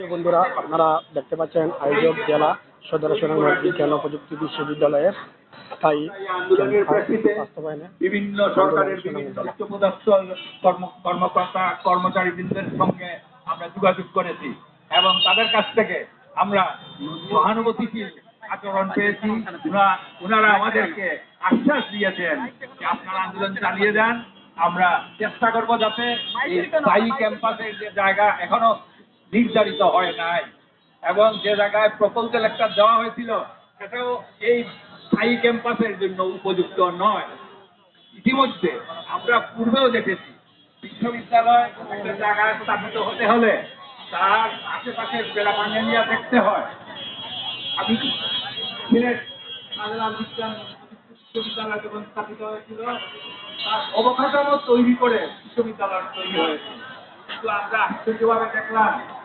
বন্ধুরা আপনারা দেখতে পাচ্ছেন আয়োজক জেলা সদর সুনামগঞ্জ বিজ্ঞান ও প্রযুক্তি বিশ্ববিদ্যালয়ের স্থায়ী বাস্তবায়নে বিভিন্ন সরকারের বিভিন্ন উচ্চপদস্থ কর্মকর্তা কর্মচারীবৃন্দের সঙ্গে আমরা যোগাযোগ করেছি এবং তাদের কাছ থেকে আমরা সহানুভূতিশীল আচরণ পেয়েছি। ওনারা আমাদেরকে আশ্বাস দিয়েছেন যে আপনারা আন্দোলন চালিয়ে যান। আমরা চেষ্টা করব যাতে এই স্থায়ী ক্যাম্পাসের যে জায়গা এখনও নির্ধারিত হয় নাই। এবং যে জায়গায় প্রপোজাল একটা দেওয়া হয়েছিল, সেটাও এই স্থায়ী ক্যাম্পাসের জন্য উপযুক্ত নয়। ইতিমধ্যে আমরা পূর্বেও দেখেছি, বিশ্ববিদ্যালয় একটা জায়গায় স্থাপিত হতে হলে তার আশেপাশে বেড়াবাঙ্গালিয়া দেখতে হয়। আমি সিলেট বিশ্ববিদ্যালয় যখন স্থাপিত হয়েছিল, তার অবকাঠামো তৈরি করে বিশ্ববিদ্যালয় তৈরি হয়েছে। কিন্তু আমরা আশ্চর্যভাবে দেখলাম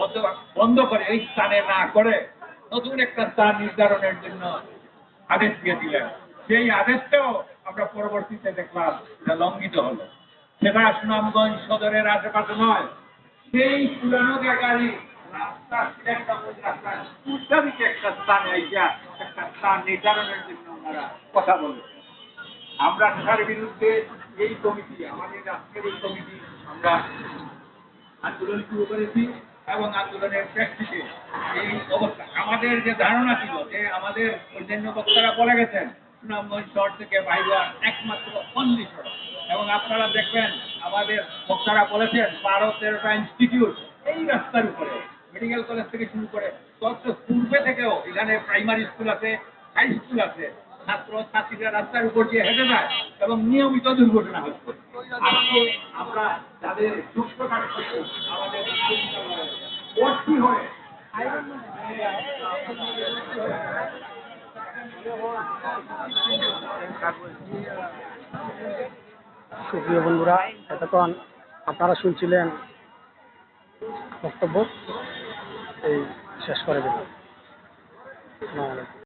বন্ধ- করে, এই স্থানে না করে, নতুন একটা স্থান নির্ধারণের জন্য আদেশ দিয়েছিলেন সেই আদেশটাও আমরা পরবর্তীতে দেখলাম এটা লঙ্ঘিত হলো। সেটা সুনামগঞ্জ সদরের আশেপাশে নয়, সেই পুরানো কমিটি, আমরা আন্দোলন শুরু করেছি। এবং আন্দোলনের প্রেক্ষিতে এই অবস্থা। আমাদের যে ধারণা ছিল যে আমাদের অন্যান্য বক্তারা বলে গেছেন, সুনামগঞ্জ শহর থেকে বাইরে একমাত্র অন্যী সড়ক। এবং আপনারা দেখবেন, আমাদের বক্তারা বলেছেন, বারো তেরোটা ইনস্টিটিউট এই রাস্তার উপরে মেডিকেল কলেজ থেকে শুরু করে তত পূর্বে থেকেও এখানে প্রাইমারি স্কুল আছে হাই স্কুল আছে। ছাত্র ছাত্রীরা রাস্তার উপর দিয়ে হেঁটে যায় এবং নিয়মিত দুর্ঘটনা হচ্ছে। সুপ্রিয় বন্ধুরা এতক্ষণ আপনারা শুনছিলেন বক্তব্য। এই শেষ করে আলাইকুম।